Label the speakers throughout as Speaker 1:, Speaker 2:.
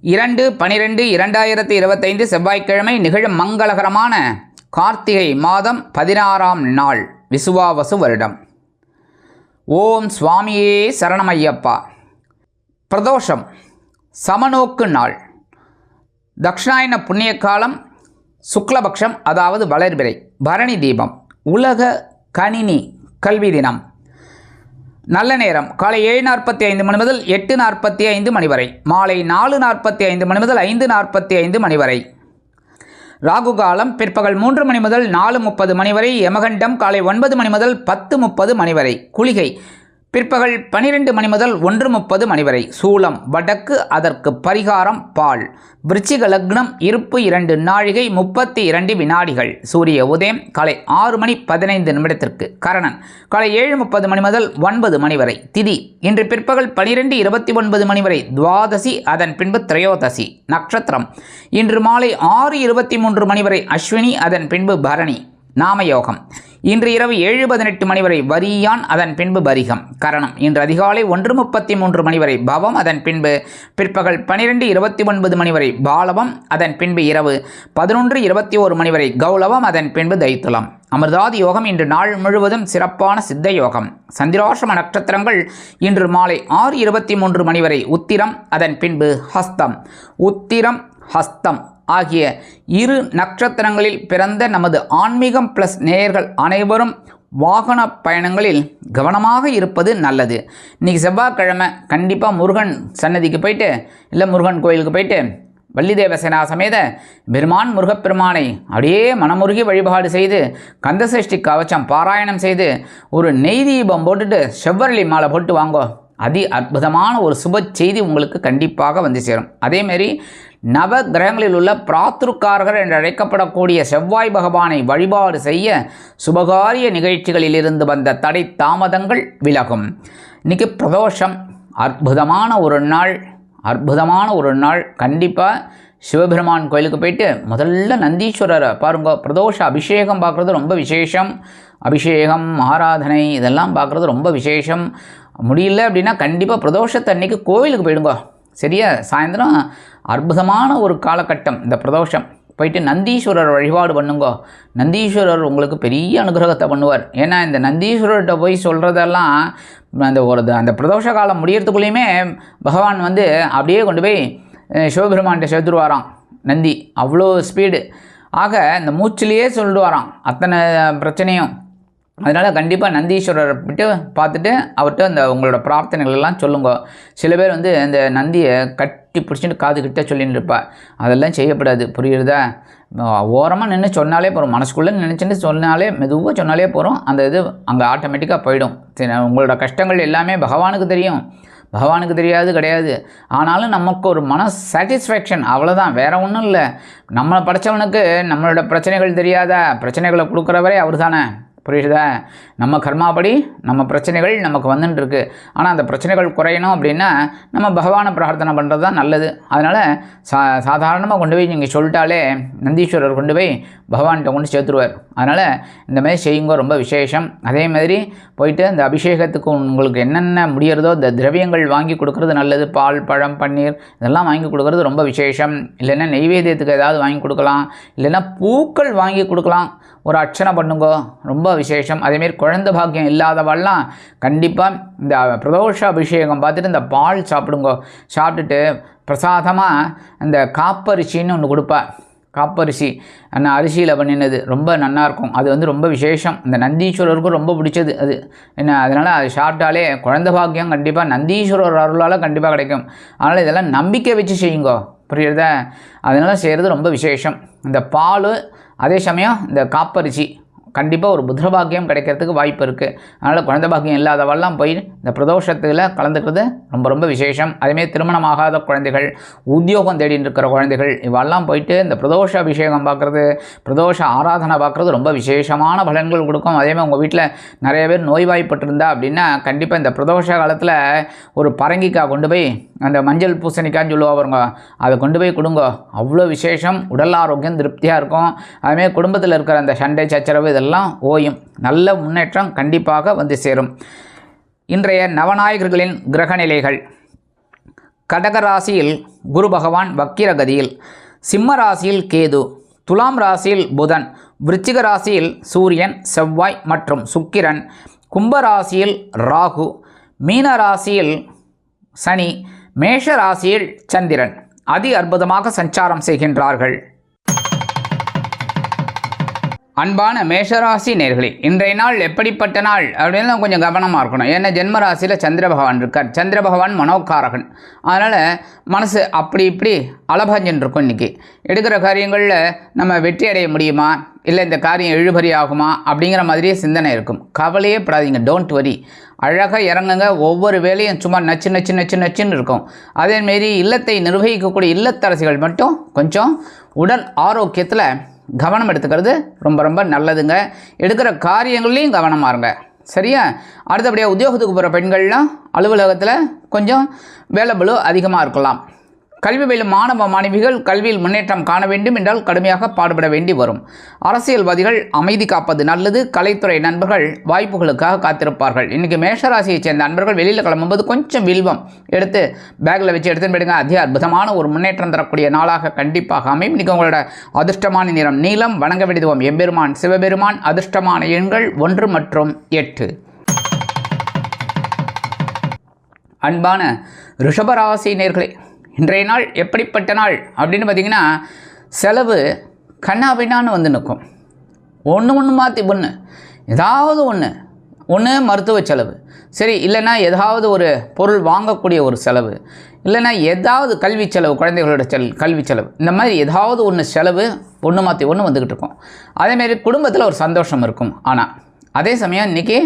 Speaker 1: இரண்டு பனிரெண்டு இரண்டாயிரத்தி இருபத்தைந்து செவ்வாய்க்கிழமை நிகழும் மங்களகரமான கார்த்திகை மாதம் பதினாறாம் நாள் விசுவாவசு வருடம். ஓம் சுவாமியே சரணமையப்பா. பிரதோஷம் சமநோக்கு நாள். தக்ஷாயன புண்ணிய காலம் சுக்லபக்ஷம் அதாவது வளர்பிறை பரணி தீபம் உலக கணினி கல்வி தினம். நல்ல நேரம். காலை ஏழு நாற்பத்தி ஐந்து மணி முதல் எட்டு நாற்பத்தி ஐந்து மணி வரை. மாலை நாலு நாற்பத்தி ஐந்து மணி முதல் ஐந்து நாற்பத்தி ஐந்து மணி வரை. ராகு காலம் பிற்பகல் மூன்று மணி முதல் நாலு முப்பது மணி வரை. யமகண்டம் காலை ஒன்பது மணி முதல் பத்து முப்பது மணி வரை. குளிகை பிற்பகல் பனிரெண்டு மணி முதல் ஒன்று முப்பது மணி வரை சூலம் வடக்கு அதற்கு பரிகாரம் பால். விருச்சிக லக்னம் இருப்பு இரண்டு நாழிகை முப்பத்தி இரண்டு வினாடிகள். சூரிய உதயம் காலை ஆறு மணி பதினைந்து நிமிடத்திற்கு கரணன். காலை ஏழு முப்பது மணி முதல் ஒன்பது மணி வரை திதி. இன்று பிற்பகல் பனிரெண்டு இருபத்தி ஒன்பது மணி வரை துவாதசி அதன் பின்பு திரையோதசி நட்சத்திரம். இன்று மாலை ஆறு இருபத்தி மூன்று மணி வரை அஸ்வினி அதன் பின்பு பரணி. நாமயோகம். இன்று இரவு ஏழு பதினெட்டு மணி வரை வரியான் அதன் பின்பு பரிகம். கரணம். இன்று அதிகாலை ஒன்று முப்பத்தி மூன்று மணி வரை பவம் அதன் பின்பு பிற்பகல் பனிரெண்டு இருபத்தி ஒன்பது மணி வரை பாலவம் அதன் பின்பு இரவு பதினொன்று இருபத்தி ஓரு மணி வரை கௌலவம் அதன் பின்பு தைத்துலம். அமிர்தாதி யோகம் இன்று நாள் முழுவதும் சிறப்பான சித்த யோகம். சந்திராசிரம நட்சத்திரங்கள் இன்று மாலை ஆறு இருபத்தி மூன்று மணி வரை உத்திரம் அதன் பின்பு ஹஸ்தம். உத்திரம் ஹஸ்தம். ஆகிய இரு நட்சத்திரங்களில் பிறந்த நமது ஆன்மீகம் ப்ளஸ் நேயர்கள் அனைவரும் வாகன பயணங்களில் கவனமாக இருப்பது நல்லது. இன்றைக்கி செவ்வாய்க்கிழமை கண்டிப்பாக முருகன் சன்னதிக்கு போயிட்டு இல்லை முருகன் கோயிலுக்கு போயிட்டு வள்ளி தேவசேனா சமேத பெருமான் முருகப்பெருமானை அப்படியே மனமுருகி வழிபாடு செய்து கந்தசஷ்டி கவச்சம் பாராயணம் செய்து ஒரு நெய் தீபம் போட்டுட்டு செவ்வரளி மாலை போட்டு வாங்கோ. அதி அற்புதமான ஒரு சுப செய்தி உங்களுக்கு கண்டிப்பாக வந்து சேரும். அதேமாரி நவ கிரகங்களில் உள்ள பிராத்ருக்காரகர் என்று அழைக்கப்படக்கூடிய செவ்வாய் பகவானை வழிபாடு செய்ய சுபகாரிய நிகழ்ச்சிகளிலிருந்து வந்த தடை தாமதங்கள் விலகும். இன்னைக்கு பிரதோஷம். அற்புதமான ஒரு நாள். அற்புதமான ஒரு நாள். கண்டிப்பாக சிவபெருமான் கோயிலுக்கு போயிட்டு முதல்ல நந்தீஸ்வரரை பாருங்க. பிரதோஷ அபிஷேகம் பார்க்குறது ரொம்ப விசேஷம். அபிஷேகம் ஆராதனை இதெல்லாம் பார்க்குறது ரொம்ப விசேஷம். முடியல அப்படின்னா கண்டிப்பாக பிரதோஷத்தன்னைக்கு கோவிலுக்கு போயிடுங்க. சரியா? சாயந்தரம் அற்புதமான ஒரு காலகட்டம் இந்த பிரதோஷம். போயிட்டு நந்தீஸ்வரர் வழிபாடு பண்ணுங்க. நந்தீஸ்வரர் உங்களுக்கு பெரிய அனுகிரகத்தை பண்ணுவார். ஏன்னா இந்த நந்தீஸ்வரர்கிட்ட போய் சொல்கிறதெல்லாம் அந்த ஒரு அந்த பிரதோஷ காலம் முடியறதுக்குள்ளேயுமே பகவான் வந்து அப்படியே கொண்டு போய் சிவபெருமான்கிட்ட சேர்த்துருவாராம் நந்தி அவ்வளோ ஸ்பீடு. ஆக இந்த மூச்சிலேயே சொல்லிடுவாராம் அத்தனை பிரச்சனையும். அதனால் கண்டிப்பாக நந்தீஸ்வரரை விட்டு பார்த்துட்டு அவர்கிட்ட அந்த உங்களோட பிரார்த்தனைகள் எல்லாம் சொல்லுங்க. சில பேர் வந்து அந்த நந்தியை கட் கட்டி பிடிச்சிட்டு காது கிட்டே சொல்லின்னு இருப்பா அதெல்லாம் செய்யப்படாது. புரியுறதா? ஓரமாக நின்று சொன்னாலே போகிறோம் மனசுக்குள்ளே நினச்சிட்டு சொன்னாலே மெதுவாக சொன்னாலே போகிறோம் அந்த இது அங்கே ஆட்டோமேட்டிக்காக போயிடும். சரி உங்களோட கஷ்டங்கள் எல்லாமே பகவானுக்கு தெரியும். பகவானுக்கு தெரியாது கிடையாது. ஆனாலும் நமக்கு ஒரு மன சாட்டிஸ்ஃபேக்ஷன் அவ்வளோதான் வேற ஒன்றும் இல்லை. நம்மளை படைச்சவனுக்கு நம்மளோட பிரச்சனைகள் தெரியாதா? பிரச்சனைகளை கொடுக்குறவரே அவர் தானே புரியுதா? நம்ம கர்மாபடி நம்ம பிரச்சனைகள் நமக்கு வந்துட்டு இருக்கு ஆனால் அந்த பிரச்சனைகள் குறையணும் அப்படின்னா நம்ம பகவானை பிரார்த்தனை பண்ணுறது தான் நல்லது. அதனால் சா சாதாரணமாக கொண்டு போய் நீங்கள் சொல்லிட்டாலே நந்தீஸ்வரர் கொண்டு போய் பகவான்கிட்ட கொண்டு சேர்த்துருவார். அதனால் இந்த மாதிரி செய்யுங்க ரொம்ப விசேஷம். அதே மாதிரி போயிட்டு அந்த அபிஷேகத்துக்கு உங்களுக்கு என்னென்ன முடியறதோ இந்த திரவியங்கள் வாங்கி கொடுக்கறது நல்லது. பால் பழம் பன்னீர் இதெல்லாம் வாங்கி கொடுக்கறது ரொம்ப விசேஷம். இல்லைன்னா நெய்வேத்தியத்துக்கு ஏதாவது வாங்கி கொடுக்கலாம். இல்லைன்னா பூக்கள் வாங்கி கொடுக்கலாம். ஒரு அர்ச்சனை பண்ணுங்க. ரொம்ப விசேஷம். அதேமாரி குழந்தை பாக்கியம் இல்லாதவெல்லாம் கண்டிப்பாக இந்த பிரதோஷ அபிஷேகம் பார்த்துட்டு இந்த பால் சாப்பிடுங்க. சாப்பிட்டுட்டு பிரசாதமாக இந்த காப்பரிசின்னு ஒன்று கொடுப்பா. காப்பரிசி. அந்த அரிசியில் பண்ணினது ரொம்ப நல்லாயிருக்கும் அது வந்து ரொம்ப விசேஷம். இந்த நந்தீஸ்வரருக்கும் ரொம்ப பிடிச்சது அது. என்ன அதனால் அது சாப்பிட்டாலே குழந்த பாக்கியம் கண்டிப்பாக நந்தீஸ்வரர் அருளால் கண்டிப்பாக கிடைக்கும். அதனால் இதெல்லாம் நம்பிக்கை வச்சு செய்யுங்கோ. புரியுறதா? அதனால் செய்கிறது ரொம்ப விசேஷம். இந்த பால் அதே சமயம் இந்த காப்பரிசி கண்டிப்பாக ஒரு புத்திரபாக்கியம் கிடைக்கிறதுக்கு வாய்ப்பு இருக்குது அதனால் குழந்தை பாக்கியம் இல்லாதவெல்லாம் போய் இந்த பிரதோஷத்தில் கலந்துக்கிறது ரொம்ப ரொம்ப விசேஷம். அதேமாரி திருமணமாகாத குழந்தைகள் உத்தியோகம் தேடின்னு இருக்கிற குழந்தைகள் இவெல்லாம் போயிட்டு இந்த பிரதோஷ அபிஷேகம் பார்க்குறது பிரதோஷ ஆராதனை பார்க்குறது ரொம்ப விசேஷமான பலன்கள் கொடுக்கும். அதேமாதிரி உங்கள் வீட்டில் நிறைய பேர் நோய்வாய்ப்பட்டிருந்தா அப்படின்னா கண்டிப்பாக இந்த பிரதோஷ காலத்தில் ஒரு பரங்கிக்காய் கொண்டு போய் அந்த மஞ்சள் பூசணிக்காய்ன்னு சொல்லுவா பாருங்க அதை கொண்டு போய் கொடுங்க. அவ்வளோ விசேஷம் உடல் ஆரோக்கியம் திருப்தியாக இருக்கும். அதுமாதிரி குடும்பத்தில் இருக்கிற அந்த சண்டை சச்சரவு இதெல்லாம் ஓயும். நல்ல முன்னேற்றம் கண்டிப்பாக வந்து சேரும். இன்றைய நவநாயகர்களின் கிரகநிலைகள். கடக ராசியில் குரு பகவான் வக்கிரகதியில் சிம்ம ராசியில் கேது துலாம் ராசியில் புதன் விருச்சிக ராசியில் சூரியன் செவ்வாய் மற்றும் சுக்கிரன் கும்ப ராசியில் ராகு மீன ராசியில் சனி மேஷ ராசியில் சந்திரன். அதி அற்புதமாக சஞ்சாரம் செய்கின்றார்கள். அன்பான மேஷராசி நேர்களே இன்றைய நாள் எப்படிப்பட்ட நாள் அப்படின்னு கொஞ்சம் கவனமாக இருக்கணும். ஏன்னா ஜென்மராசியில் சந்திர பகவான் இருக்கார். சந்திர பகவான் மனோகாரகன் அதனால் மனசு அப்படி இப்படி அலபஞ்சன் இருக்கும் இன்றைக்கி எடுக்கிற காரியங்களில் நம்ம வெற்றி அடைய முடியுமா? இல்லை இந்த காரியம் இழுபறி ஆகுமா? அப்படிங்கிற மாதிரியே சிந்தனை இருக்கும். கவலையே படாதீங்க. டோன்ட் வரி அழகாக இறங்குங்க. ஒவ்வொரு வேலையும் சும்மா நச்சு நச்சு நச்சு நச்சுன்னு இருக்கும். அதேமாரி இல்லத்தை நிர்வகிக்கக்கூடிய இல்லத்தரசிகள் மட்டும் கொஞ்சம் உடல் ஆரோக்கியத்தில் கவனம் எடுத்துக்கிறது ரொம்ப ரொம்ப நல்லதுங்க. எடுக்கிற காரியங்கள்லையும் கவனமாக இருங்க. சரியா? அடுத்தபடியாக உத்தியோகத்துக்கு போகிற பெண்கள்லாம் அலுவலகத்தில் கொஞ்சம் வேலை பலு அதிகமாக இருக்கலாம். கல்வி பயிலும் மாணவ மாணவிகள் கல்வியில் முன்னேற்றம் காண வேண்டும் என்றால் கடுமையாக பாடுபட வேண்டி வரும். அரசியல்வாதிகள் அமைதி காப்பது நல்லது. கலைத்துறை நண்பர்கள் வாய்ப்புகளுக்காக காத்திருப்பார்கள். இன்றைக்கி மேஷராசியைச் சேர்ந்த நண்பர்கள் வெளியில் கிளம்பும்போது கொஞ்சம் வில்வம் எடுத்து பேக்கில் வச்சு எடுத்துன்னு போயிடுங்க. அதி அற்புதமான ஒரு முன்னேற்றம் தரக்கூடிய நாளாக கண்டிப்பாக அமையும். இன்றைக்கி உங்களோட அதிர்ஷ்டமான நிறம் நீளம் வணங்க விடுதுவோம் எம்பெருமான் சிவபெருமான் அதிர்ஷ்டமான எண்கள் ஒன்று மற்றும் எட்டு. அன்பான ரிஷபராசி நேர்களே இன்றைய நாள் எப்படிப்பட்ட நாள் அப்படின்னு பார்த்தீங்கன்னா செலவு கண்ணாபின்னான்னு வந்து நிற்கும். ஒன்று ஒன்று மாற்றி ஒன்று ஏதாவது ஒன்று ஒன்று மருத்துவ செலவு. சரி இல்லைன்னா ஏதாவது ஒரு பொருள் வாங்கக்கூடிய ஒரு செலவு. இல்லைன்னா ஏதாவது கல்வி செலவு குழந்தைகளோட செல் கல்வி செலவு. இந்த மாதிரி ஏதாவது ஒன்று செலவு ஒன்று மாற்றி ஒன்று வந்துக்கிட்டு இருக்கும். அதேமாரி குடும்பத்தில் ஒரு சந்தோஷம் இருக்கும். ஆனால் அதே சமயம் இன்றைக்கி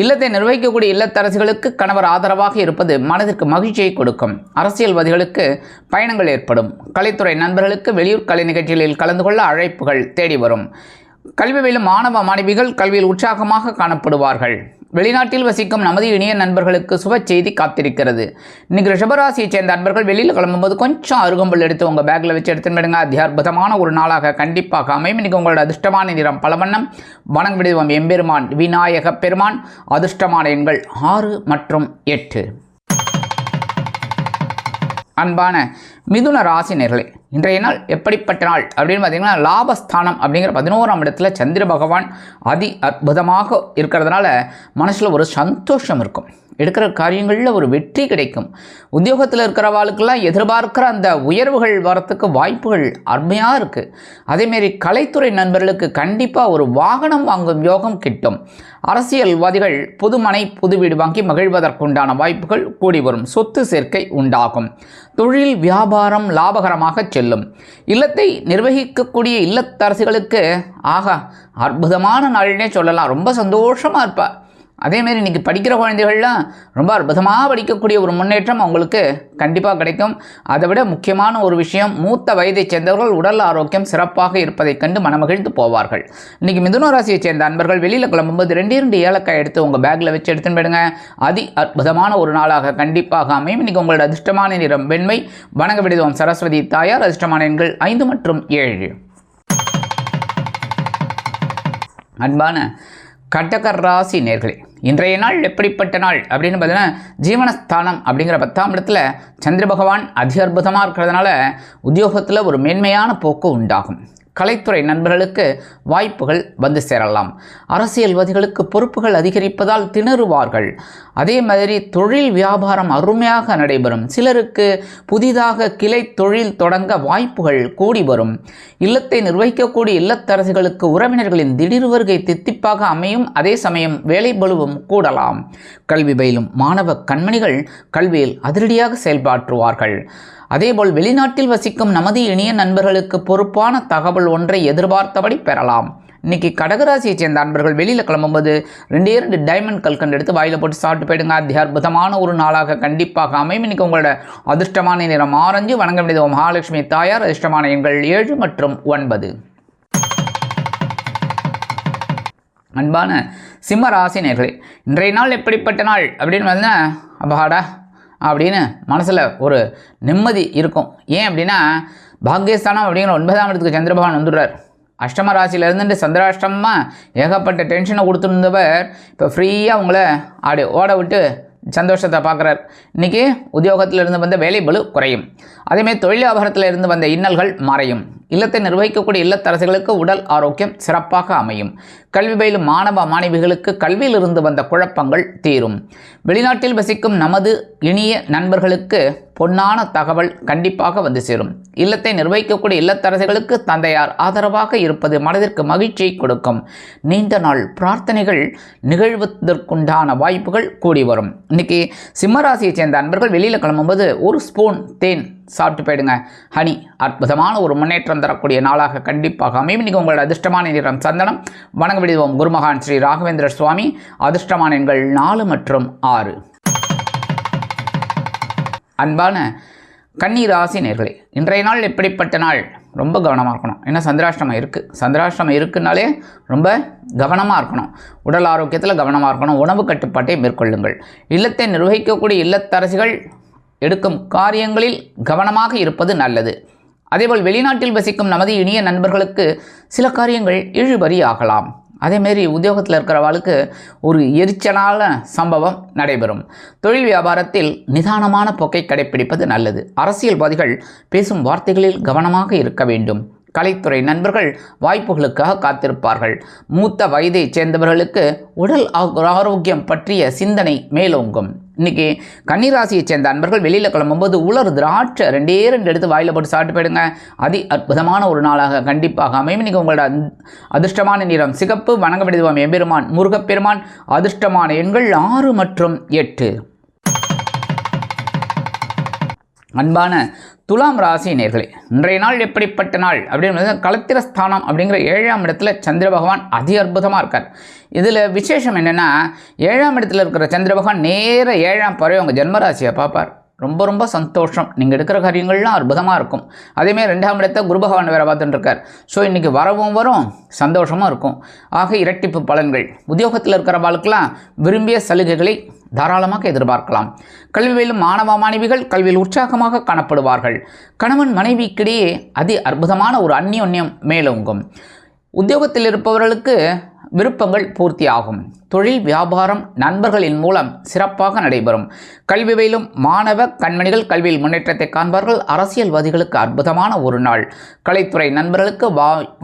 Speaker 1: இல்லத்தை நிர்வகிக்கக்கூடிய இல்லத்தரசிகளுக்கு கணவர் ஆதரவாக இருப்பது மனதிற்கு மகிழ்ச்சியை கொடுக்கும். அரசியல்வாதிகளுக்கு பயணங்கள் ஏற்படும். கலைத்துறை நண்பர்களுக்கு வெளியூர் கலை நிகழ்ச்சிகளில் கலந்து கொள்ள அழைப்புகள் தேடி வரும். கல்வி மாணவ மாணவிகள் கல்வியில் உற்சாகமாக காணப்படுவார்கள். வெளிநாட்டில் வசிக்கும் நமது இனிய நண்பர்களுக்கு சுப செய்தி காத்திருக்கிறது. இன்னைக்கு ரிஷபராசியை சேர்ந்த நண்பர்கள் வெளியில் கிளம்பும்போது கொஞ்சம் அருகம்புல் எடுத்து உங்கள் பேக்கில் வச்சு எடுத்துன்னு போயிடுங்க அதி அற்புதமான ஒரு நாளாக கண்டிப்பாக அமையும். இன்னைக்கு உங்களோட அதிர்ஷ்டமான நிறம் பலவண்ணம். வணங்க விடுவோம் எம்பெருமான் விநாயக பெருமான் அதிர்ஷ்டமான எண்கள் ஆறு மற்றும் எட்டு. அன்பான மிதுன ராசினர்களே இன்றைய நாள் எப்படிப்பட்ட நாள் அப்படின்னு பார்த்தீங்கன்னா லாபஸ்தானம் அப்படிங்கிற பதினோராம் இடத்துல சந்திர பகவான் அதி அற்புதமாக இருக்கிறதுனால மனசில் ஒரு சந்தோஷம் இருக்கும். எடுக்கிற காரியங்களில் ஒரு வெற்றி கிடைக்கும். உத்தியோகத்தில் இருக்கிறவாளுக்கெல்லாம் எதிர்பார்க்கிற அந்த உயர்வுகள் வரத்துக்கு வாய்ப்புகள் அருமையாக இருக்குது அதேமாரி கலைத்துறை நண்பர்களுக்கு கண்டிப்பாக ஒரு வாகனம் வாங்கும் யோகம் கிட்டும். அரசியல்வாதிகள் புதுமனை புது வீடு வாங்கி மகிழ்வதற்குண்டான வாய்ப்புகள் கூடி வரும். சொத்து சேர்க்கை உண்டாகும். தொழில் வியாபாரம் லாபகரமாக செல்லும். இல்லத்தை நிர்வகிக்கக்கூடிய இல்லத்தரசிகளுக்கு ஆகா அற்புதமான நாள்னே சொல்லலாம். ரொம்ப சந்தோஷமாக இருப்பா. அதேமாரி இன்றைக்கி படிக்கிற குழந்தைகள்லாம் ரொம்ப அற்புதமாக படிக்கக்கூடிய ஒரு முன்னேற்றம் அவங்களுக்கு கண்டிப்பாக கிடைக்கும். அதை விட முக்கியமான ஒரு விஷயம் மூத்த வயதைச் சேர்ந்தவர்கள் உடல் ஆரோக்கியம் சிறப்பாக இருப்பதைக் கண்டு மனமகிழ்ந்து போவார்கள். இன்றைக்கி மிதுன ராசியைச் சேர்ந்த அன்பர்கள் வெளியில் கிளம்பும்போது ரெண்டு இரண்டு ஏலக்காய் எடுத்து உங்கள் பேக்கில் வச்சு எடுத்துன்னு போயிடுங்க. அதி அற்புதமான ஒரு நாளாக கண்டிப்பாக அமையும். இன்றைக்கி உங்களோட அதிர்ஷ்டமான நிறம் வெண்மை. வணங்க விடுதோம் சரஸ்வதி தாயார் அதிர்ஷ்டமான எண்கள் ஐந்து மற்றும் ஏழு. அன்பான கடகர் ராசி நேர்களே இன்றைய நாள் எப்படிப்பட்ட நாள்? அப்படின்னு பார்த்தீங்கன்னா ஜீவனஸ்தானம் அப்படிங்கிற பத்தாம் இடத்துல சந்திர பகவான் அதி அற்புதமாக இருக்கிறதுனால உத்தியோகத்தில் ஒரு மேன்மையான போக்கு உண்டாகும். கலைத்துறை நண்பர்களுக்கு வாய்ப்புகள் வந்து சேரலாம். அரசியல்வாதிகளுக்கு பொறுப்புகள் அதிகரிப்பதால் திணறுவார்கள். அதே மாதிரி தொழில் வியாபாரம் அருமையாக நடைபெறும். சிலருக்கு புதிதாக கிளை தொழில் தொடங்க வாய்ப்புகள் கூடி வரும். இல்லத்தை நிர்வகிக்கக்கூடிய இல்லத்தரசிகளுக்கு உறவினர்களின் திடீர் வருகை தித்திப்பாக அமையும். அதே சமயம் வேலை பலுவும் கூடலாம். கல்வி பயிலும் மாணவ கண்மணிகள் கல்வியில் அதிரடியாக செயல்பாற்றுவார்கள். அதேபோல் வெளிநாட்டில் வசிக்கும் நமது இனிய நண்பர்களுக்கு பொறுப்பான தகவல் ஒன்றை எதிர்பார்த்தபடி பெறலாம். இன்னைக்கு கடகராசியை சேர்ந்த அன்பர்கள் வெளியில் கிளம்பும்போது ரெண்டே ரெண்டு டைமண்ட் கல்கண்டு எடுத்து வாயில் போட்டு சாப்பிட்டு போயிடுங்க. அதி அற்புதமான ஒரு நாளாக கண்டிப்பாக அமையும். இன்னைக்கு உங்களோட அதிர்ஷ்டமான நிறம் ஆரஞ்சு. வணங்க வேண்டியது மகாலட்சுமி தாயார். அதிர்ஷ்டமான எண்கள் ஏழு மற்றும் ஒன்பது. அன்பான சிம்ம ராசி நேர்களே இன்றைய நாள் எப்படிப்பட்ட நாள் அப்படின்னு வந்து அப்பாடா அப்படின்னு மனசில் ஒரு நிம்மதி இருக்கும். ஏன் அப்படின்னா பாக்கியஸ்தானம் அப்படிங்கிற ஒன்பதாம் இடத்துக்கு சந்திரபகவான் வந்துடுறார். அஷ்டம ராசியில் சந்திராஷ்டமமாக ஏகப்பட்ட டென்ஷனை கொடுத்துருந்தவர் இப்போ ஃப்ரீயாக உங்களை அப்படி ஓட விட்டு சந்தோஷத்தை பார்க்குறார். இன்றைக்கி உத்தியோகத்தில் இருந்து வந்த வேலை பலு குறையும். அதேமாதிரி தொழில் வியாபாரத்தில் இருந்து வந்த இன்னல்கள் மறையும். இல்லத்தை நிர்வகிக்கக்கூடிய இல்லத்தரசிகளுக்கு உடல் ஆரோக்கியம் சிறப்பாக அமையும். கல்வி பயிலும் மாணவ மாணவிகளுக்கு கல்வியிலிருந்து வந்த குழப்பங்கள் தீரும். வெளிநாட்டில் வசிக்கும் நமது இனிய நண்பர்களுக்கு பொன்னான தகவல் கண்டிப்பாக வந்து சேரும். இல்லத்தை நிர்வகிக்கக்கூடிய இல்லத்தரசிகளுக்கு தந்தையார் ஆதரவாக இருப்பது மனதிற்கு மகிழ்ச்சியை கொடுக்கும். நீண்ட நாள் பிரார்த்தனைகள் நிகழ்வதற்குண்டான வாய்ப்புகள் கூடி வரும். இன்னைக்கு சிம்மராசியைச் சேர்ந்த அன்பர்கள் வெளியில் கிளம்பும்போது ஒரு ஸ்பூன் தேன் சாப்பிட்டு போயிடுங்க. ஹனி அற்புதமான ஒரு முன்னேற்றம் தரக்கூடிய நாளாக கண்டிப்பாக அமையும். இன்றைக்கி உங்களோட அதிர்ஷ்டமான நிறம் சந்தனம். வணங்க விடுவோம். குருமகான் ஸ்ரீ ராகவேந்திர சுவாமி. அதிர்ஷ்டமான எண்கள் நாலு மற்றும் ஆறு. அன்பான கன்னி ராசி நேர்களே இன்றைய நாள் எப்படிப்பட்ட நாள்? ரொம்ப கவனமாக இருக்கணும். ஏன்னா சந்திராஷ்டமம் இருக்குது சந்திராஷ்டமம் இருக்குனாலே ரொம்ப கவனமாக இருக்கணும். உடல் ஆரோக்கியத்தில் கவனமாக இருக்கணும். உணவு கட்டுப்பாட்டை மேற்கொள்ளுங்கள். இல்லத்தை நிர்வகிக்கக்கூடிய இல்லத்தரசிகள் எடுக்கும் காரியங்களில் கவனமாக இருப்பது நல்லது. அதேபோல் வெளிநாட்டில் வசிக்கும் நமது இனிய நண்பர்களுக்கு சில காரியங்கள் இழுபறி ஆகலாம். அதேமாரி உத்தியோகத்தில் இருக்கிறவாளுக்கு ஒரு எரிச்சலான சம்பவம் நடைபெறும். தொழில் வியாபாரத்தில் நிதானமான போக்கை கடைப்பிடிப்பது நல்லது. அரசியல்வாதிகள் பேசும் வார்த்தைகளில் கவனமாக இருக்க வேண்டும். கலைத்துறை நண்பர்கள் வாய்ப்புகளுக்காக காத்திருப்பார்கள். மூத்த வயதைச் சேர்ந்தவர்களுக்கு உடல் ஆரோக்கியம் பற்றிய சிந்தனை மேலோங்கும். இன்னைக்கு கன்னிராசியை சேர்ந்த அன்பர்கள் வெளியில் கிளம்பும்போது உலர் திராட்சை ரெண்டே ரெண்டு எடுத்து வாயில் போட்டு சாப்பிட்டு போயிடுங்க. அதி அற்புதமான ஒரு நாளாக கண்டிப்பாக அமையும். இன்னைக்கு உங்களோட அதிர்ஷ்டமான நிறம் சிகப்பு வணங்க விடுவோம் எம்பெருமான் முருகப்பெருமான் அதிர்ஷ்டமான எண்கள் ஆறு மற்றும் எட்டு. அன்பான துலாம் ராசி நேர்களே இன்றைய நாள் எப்படிப்பட்ட நாள்? அப்படின்னு களத்திர ஸ்தானம் அப்படிங்கிற ஏழாம் இடத்துல சந்திர பகவான் அதி அற்புதமாக இருக்கார். இதில் விசேஷம் என்னென்னா ஏழாம் இடத்துல இருக்கிற சந்திர பகவான் நேர ஏழாம் பறவை உங்கள் ஜென்மராசியை பார்ப்பார். ரொம்ப ரொம்ப சந்தோஷம். நீங்கள் எடுக்கிற காரியங்கள்லாம் அற்புதமாக இருக்கும். அதேமாதிரி ரெண்டாம் இடத்த குரு பகவான் வேறு பார்த்துட்டுருக்கார். ஸோ இன்றைக்கி வரவும் வரும் சந்தோஷமாக இருக்கும். ஆக இரட்டிப்பு பலன்கள். உத்தியோகத்தில் இருக்கிறவாளுக்கெல்லாம் விரும்பிய சலுகைகளை தாராளமாக எதிர்பார்க்கலாம். கல்வியிலும் மாணவ மாணவிகள் கல்வியில் உற்சாகமாக காணப்படுவார்கள். கணவன் மனைவிக்கிடையே அதி அற்புதமான ஒரு அந்நியோன்யம் மேலோங்கும். உத்தியோகத்தில் இருப்பவர்களுக்கு விருப்பங்கள் பூர்த்தியாகும். தொழில் வியாபாரம் நண்பர்களின் மூலம் சிறப்பாக நடைபெறும். கல்வியிலும் மாணவ கண்மணிகள் கல்வியில் முன்னேற்றத்தை காண்பார்கள். அரசியல்வாதிகளுக்கு அற்புதமான ஒரு நாள். கலைத்துறை நண்பர்களுக்கு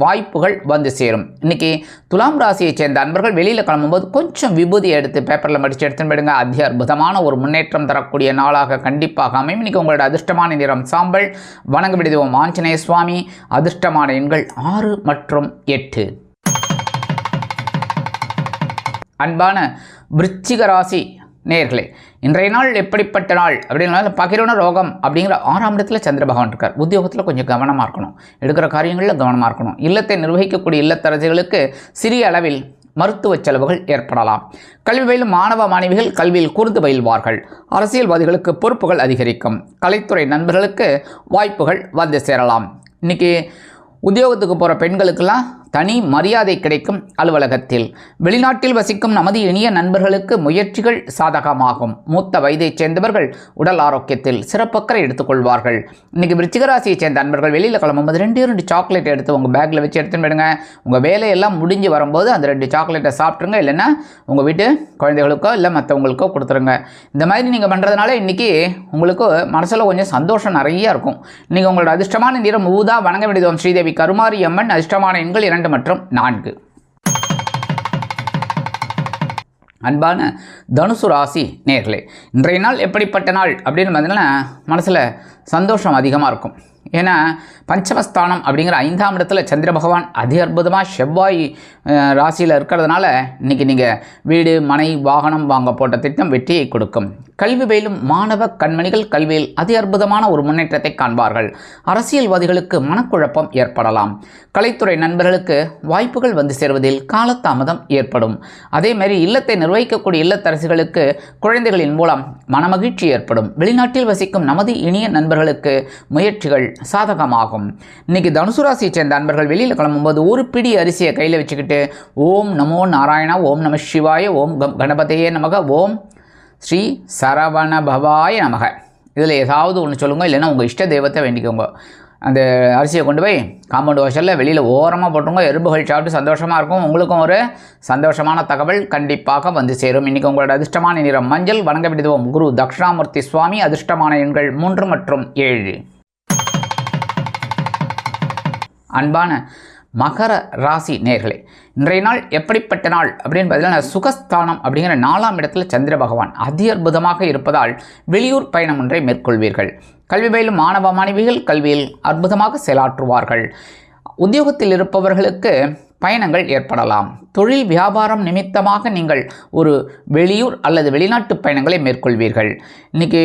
Speaker 1: வாய்ப்புகள் வந்து சேரும். இன்னைக்கு துலாம் ராசியைச் சேர்ந்த நண்பர்கள் வெளியில் கிளம்பும்போது கொஞ்சம் விபூதி எடுத்து பேப்பரில் மடித்து எடுத்துன்னு விடுங்க அதி அற்புதமான ஒரு முன்னேற்றம் தரக்கூடிய நாளாக கண்டிப்பாக அமையும். இன்னைக்கு உங்களோட அதிர்ஷ்டமான நிறம் சாம்பல். வணங்க விடுவோம் ஆஞ்சநேய சுவாமி. அதிர்ஷ்டமான எண்கள் ஆறு மற்றும் எட்டு. அன்பான விருச்சிக ராசி நேர்களே இன்றைய நாள் எப்படிப்பட்ட நாள் அப்படின்னா பகிரோன ரோகம் அப்படிங்கிற ஆறாம் இடத்துல சந்திர பகவான் இருக்கார். உத்தியோகத்தில் கொஞ்சம் கவனமாக இருக்கணும். எடுக்கிற காரியங்களில் கவனமாக இருக்கணும். இல்லத்தை நிர்வகிக்கக்கூடிய இல்லத்தரசிகளுக்கு சிறிய அளவில் மருத்துவ செலவுகள் ஏற்படலாம். கல்வி பயிலும் மாணவ மாணவிகள் கல்வியில் கூர்ந்து பயில்வார்கள். அரசியல்வாதிகளுக்கு பொறுப்புகள் அதிகரிக்கும். கலைத்துறை நண்பர்களுக்கு வாய்ப்புகள் வந்து சேரலாம். இன்னைக்கு உத்தியோகத்துக்கு போகிற பெண்களுக்கெல்லாம் தனி மரியாதை கிடைக்கும் அலுவலகத்தில். வெளிநாட்டில் வசிக்கும் நமது இனிய நண்பர்களுக்கு முயற்சிகள் சாதகமாகும். மூத்த வயதைச் சேர்ந்தவர்கள் உடல் ஆரோக்கியத்தில் சிறப்பக்கறை எடுத்துக்கொள்வார்கள். இன்னைக்கு விருச்சிகராசியைச் சேர்ந்த நண்பர்கள் வெளியில் கிளம்பும்போது ரெண்டு ரெண்டு சாக்லேட் எடுத்து உங்கள் பேக்கில் வச்சு எடுத்துன்னு விடுங்க உங்கள் வேலையெல்லாம் முடிஞ்சு வரும்போது அந்த ரெண்டு சாக்லேட்டை சாப்பிட்ருங்க இல்லைன்னா உங்கள் வீட்டு குழந்தைகளுக்கோ இல்லை மற்றவங்களுக்கோ கொடுத்துருங்க. இந்த மாதிரி நீங்கள் பண்ணுறதுனால இன்றைக்கி உங்களுக்கு மனசில் கொஞ்சம் சந்தோஷம் நிறைய இருக்கும். நீங்கள் உங்களோட அதிர்ஷ்டமான நிறம் ஊதா வணங்க வேண்டியதும் ஸ்ரீதேவி கருமாரி அம்மன் அதிர்ஷ்டமான எண்கள் இரண்டு மற்றும் நான்கு. அன்பான தனுசு ராசி நேர்களே இன்றைய நாள் எப்படிப்பட்ட நாள் அப்படின்னு பார்த்தீங்கன்னா மனசில் சந்தோஷம் அதிகமாக இருக்கும். ஏன்னா பஞ்சமஸ்தானம் அப்படிங்கிற ஐந்தாம் இடத்துல சந்திர பகவான் அதி அற்புதமாக செவ்வாய் ராசியில் இருக்கிறதுனால இன்றைக்கி நீங்கள் வீடு மனை வாகனம் வாங்க போட்ட திட்டம் வெற்றியை கொடுக்கும். கல்வி பயிலும் மாணவ கண்மணிகள் கல்வியில் அதி அற்புதமான ஒரு முன்னேற்றத்தை காண்பார்கள். அரசியல்வாதிகளுக்கு மனக்குழப்பம் ஏற்படலாம். கலைத்துறை நண்பர்களுக்கு வாய்ப்புகள் வந்து சேருவதில் காலதாமதம் ஏற்படும். அதேமாதிரி இல்லத்தை நிர்வகிக்கக்கூடிய இல்லத்தரசிகளுக்கு குழந்தைகளின் மூலம் மனமகிழ்ச்சி ஏற்படும். வெளிநாட்டில் வசிக்கும் நமது இனிய நண்பர்களுக்கு முயற்சிகள் சாதகமாகும். இன்னைக்கு தனுசு ராசியை சேர்ந்த நண்பர்கள் வெளியில் கிளம்பும்போது ஒரு பிடி அரிசியை கையில் வச்சுக்கிட்டு ஓம் நமோ நாராயணா ஓம் நம சிவாய ஓம் கம் கணபதையே நமக ஓம் ஸ்ரீ சரவண பவாய நமக. இதில் ஏதாவது ஒன்று சொல்லுங்கள் இல்லைன்னா உங்கள் இஷ்ட தெய்வத்தை வேண்டிக்கோங்க. அந்த அரிசியை கொண்டு போய் காம்பவுண்ட் வாசலில் வெளியில் ஓரமாக போட்டுருங்க. எறும்புகள் சாப்பிட்டு சந்தோஷமாக இருக்கும். உங்களுக்கும் ஒரு சந்தோஷமான தகவல் கண்டிப்பாக வந்து சேரும். இன்றைக்கி உங்களோட அதிர்ஷ்டமான நிறம் மஞ்சள். வணங்க விடுவோம் குரு தக்ஷணாமூர்த்தி சுவாமி. அதிர்ஷ்டமான எண்கள் மூன்று மற்றும் ஏழு. அன்பான மகர ராசி நேர்களே இன்றைய நாள் எப்படிப்பட்ட நாள் அப்படின்னு பார்த்தீங்கன்னா சுகஸ்தானம் அப்படிங்கிற நாலாம் இடத்துல சந்திர பகவான் அதி அற்புதமாக இருப்பதால் வெளியூர் பயணம் ஒன்றை மேற்கொள்வீர்கள். கல்வி பயிலும் மாணவ மாணவிகள் கல்வியில் அற்புதமாக செயலாற்றுவார்கள். உத்தியோகத்தில் இருப்பவர்களுக்கு பயணங்கள் ஏற்படலாம். தொழில் வியாபாரம் நிமித்தமாக நீங்கள் ஒரு வெளியூர் அல்லது வெளிநாட்டு பயணங்களை மேற்கொள்வீர்கள். இன்றைக்கி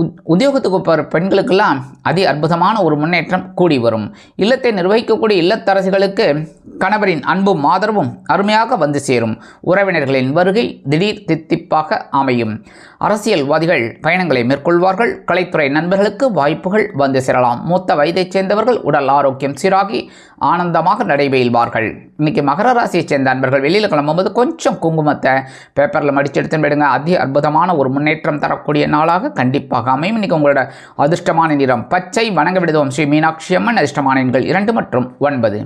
Speaker 1: உத் உத்தியோகத்துக்கு போகிற பெண்களுக்கெல்லாம் அதி அற்புதமான ஒரு முன்னேற்றம் கூடி வரும். இல்லத்தை நிர்வகிக்கக்கூடிய இல்லத்தரசிகளுக்கு கணவரின் அன்பும் ஆதரவும் அருமையாக வந்து சேரும். உறவினர்களின் வருகை திடீர் தித்திப்பாக அமையும். அரசியல்வாதிகள் பயணங்களை மேற்கொள்வார்கள். கலைத்துறை நண்பர்களுக்கு வாய்ப்புகள் வந்து சேரலாம். மூத்த வயதைச் சேர்ந்தவர்கள் உடல் ஆரோக்கியம் சீராகி ஆனந்தமாக நடைபெறுவார்கள் இன்னைக்கு மகர ராசியை சேர்ந்த அன்பர்கள் வெளியில் கிளம்பும்போது கொஞ்சம் குங்குமத்தை பேப்பரில் மடிச்சு எடுத்துன்னு போயிடுங்க. அதி அற்புதமான ஒரு முன்னேற்றம் தரக்கூடிய நாளாக கண்டிப்பாக அமையும். இன்றைக்கி உங்களோட அதிர்ஷ்டமான நிறம் பச்சை. வணங்க விடுதோம் ஸ்ரீ மீனாட்சி அம்மன். அதிர்ஷ்டமான எண்கள் இரண்டு மற்றும் ஒன்பது.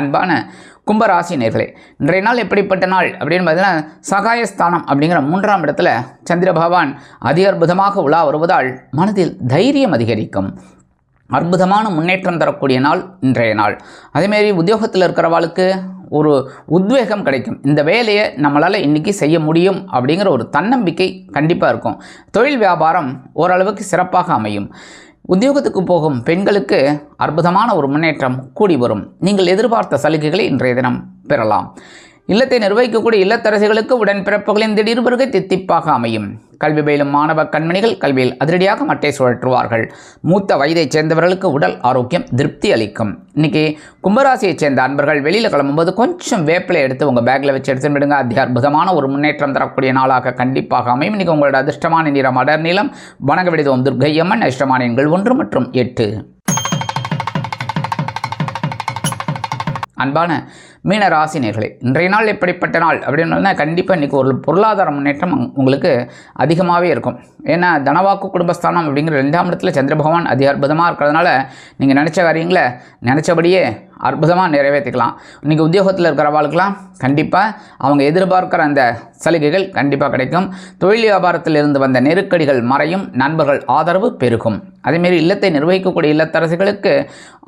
Speaker 1: அன்பான கும்பராசி நேர்களே இன்றைய நாள் எப்படிப்பட்ட நாள் அப்படின்னு பார்த்தீங்கன்னா சகாயஸ்தானம் அப்படிங்கிற மூன்றாம் இடத்துல சந்திர பகவான் அதி அற்புதமாக உலா வருவதால் மனதில் தைரியம் அதிகரிக்கும். அற்புதமான முன்னேற்றம் தரக்கூடிய நாள் இன்றைய நாள். அதேமாரி உத்தியோகத்தில் இருக்கிறவாளுக்கு ஒரு உத்வேகம் கிடைக்கும். இந்த வேலையை நம்மளால் இன்றைக்கி செய்ய முடியும் அப்படிங்கிற ஒரு தன்னம்பிக்கை கண்டிப்பாக இருக்கும். தொழில் வியாபாரம் ஓரளவுக்கு சிறப்பாக அமையும். உத்தியோகத்துக்கு போகும் பெண்களுக்கு அற்புதமான ஒரு முன்னேற்றம் கூடி வரும். நீங்கள் எதிர்பார்த்த சலுகைகளை இன்றைய தினம் பெறலாம். இல்லத்தை நிர்வகிக்கக்கூடிய இல்லத்தரசிகளுக்கு உடன்பிறப்புகளின் திடீர் வருகை தித்திப்பாக அமையும். கல்வி பயிலும் மாணவ கண்மணிகள் கல்வியில் அதிரடியாக மட்டை சுழற்றுவார்கள். மூத்த வயதைச் சேர்ந்தவர்களுக்கு உடல் ஆரோக்கியம் திருப்தி அளிக்கும். இன்னைக்கு கும்பராசியைச் சேர்ந்த அன்பர்கள் வெளியில் கிளம்பும்போது கொஞ்சம் வேப்பிலை எடுத்து உங்கள் பேக்கில் வச்சு எடுத்துன்னு விடுங்க அதி அற்புதமான ஒரு முன்னேற்றம் தரக்கூடிய நாளாக கண்டிப்பாக அமையும். இன்னைக்கு உங்களோட அதிர்ஷ்டமான நிறம் அடர் நீளம் வணங்க விடுதோம் துர்க்கையம்மன் அதிர்ஷ்டமான எண்கள் ஒன்று மற்றும் எட்டு. அன்பான மீன ராசினியர்களே இன்றைய நாள் எப்படிப்பட்ட நாள் அப்படின்னு கண்டிப்பாக இன்றைக்கி ஒரு பொருளாதார முன்னேற்றம் உங்களுக்கு அதிகமாகவே இருக்கும். ஏன்னா தனவாக்கு குடும்பஸ்தானம் அப்படிங்கிற ரெண்டாம் இடத்துல சந்திர பகவான் அதி அற்புதமாக இருக்கிறதுனால நீங்கள் நினச்ச காரியங்களை நினச்சபடியே அற்புதமாக நிறைவேற்றிக்கலாம். இன்றைக்கி உத்தியோகத்தில் இருக்கிறவாளுக்கெல்லாம் கண்டிப்பாக அவங்க எதிர்பார்க்குற அந்த சலுகைகள் கண்டிப்பாக கிடைக்கும். தொழில் வியாபாரத்தில் இருந்து வந்த நெருக்கடிகள் மறையும் நண்பர்கள் ஆதரவு பெருகும். அதேமாரி இல்லத்தை நிர்வகிக்கக்கூடிய இல்லத்தரசிகளுக்கு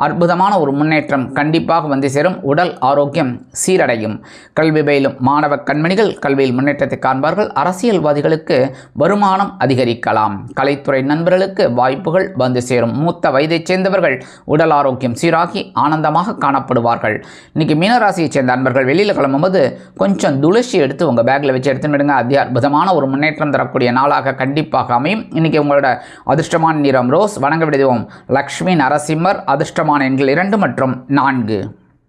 Speaker 1: அற்புதமான ஒரு முன்னேற்றம் கண்டிப்பாக வந்து சேரும். உடல் ஆரோக்கியம் சீரடையும். கல்வி பயிலும் மாணவ கண்மணிகள் கல்வியில் முன்னேற்றத்தை காண்பார்கள். அரசியல்வாதிகளுக்கு வருமானம் அதிகரிக்கலாம். கலைத்துறை நண்பர்களுக்கு வாய்ப்புகள் வந்து சேரும். மூத்த வயதைச் சேர்ந்தவர்கள் உடல் ஆரோக்கியம் சீராகி ஆனந்தமாக காணப்படுவார்கள். இன்னைக்கு மீனராசியைச் சேர்ந்த அன்பர்கள் வெளியில் கிளம்பும்போது கொஞ்சம் துளசி எடுத்து உங்கள் பேக்கில் வச்சு எடுத்துன்னு விடுங்க. அதி அற்புதமான ஒரு முன்னேற்றம் தரக்கூடிய நாளாக கண்டிப்பாக அமையும். இன்னைக்கு உங்களோட அதிர்ஷ்டமான நிறம் ரோஸ் வணங்க விடுவோம். லக்ஷ்மி நரசிம்மர் அதிர்ஷ்டமான எண்கள் இரண்டு மற்றும் நான்கு.